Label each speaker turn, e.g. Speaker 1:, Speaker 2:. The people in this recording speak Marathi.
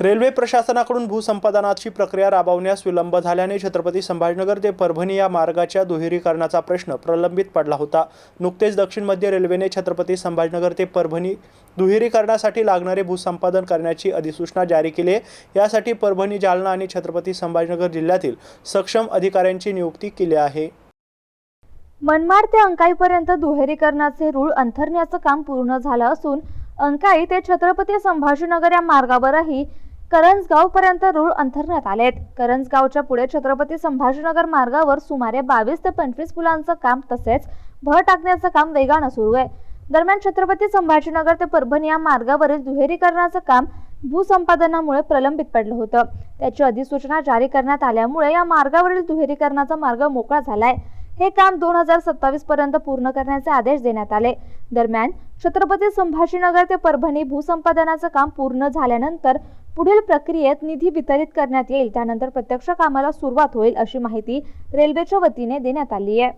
Speaker 1: रेल्वे प्रशासनाकडून भूसंपादनाची प्रक्रिया राबवण्यास विलंब झाल्याने छत्रपती संभाजीनगर ते परभणी या मार्गाच्या दुहेरीकरणाचा प्रश्न प्रलंबित पडला होता. नुकतेच दक्षिण मध्य रेल्वेने छत्रपती संभाजीनगर ते परभणी दुहेरीकरणासाठी लागणारे भूसंपादन करण्याची अधिसूचना जारी केली आहे. यासाठी परभणी जालना आणि छत्रपती संभाजीनगर जिल्ह्यातील सक्षम अधिकाऱ्यांची नियुक्ती केली आहे.
Speaker 2: मनमाड ते अंकाईपर्यंत दुहेरीकरणाचे रूळ अंथरण्याचं काम पूर्ण झालं असून अंकाई ते छत्रपती संभाजीनगर या मार्गावरही करंजगावपर्यंत रूळ अंथरण्यात आलेत. करंजगावच्या पुढे छत्रपती संभाजीनगर मार्गावर सुमारे बावीस ते पंचवीस पुलांचं काम तसेच भर टाकण्याचं काम वेगानं सुरू आहे. दरम्यान छत्रपती संभाजीनगर ते परभणी या मार्गावरील दुहेरीकरणाचं काम भूसंपादनामुळे प्रलंबित पडलं होतं. त्याची अधिसूचना जारी करण्यात आल्यामुळे या मार्गावरील दुहेरीकरणाचा मार्ग मोकळा झालाय. हे काम दोन हजार सत्तावीस पर्यंत पूर्ण करण्याचे आदेश देण्यात आले. दरम्यान छत्रपती संभाजीनगर ते परभणी भूसंपादनाचं काम पूर्ण झाल्यानंतर पुढील प्रक्रियेत निधी वितरित करण्यात येईल त्यानंतर प्रत्यक्ष कामाला सुरुवात होईल अशी माहिती रेल्वेच्या वतीने देण्यात आली आहे.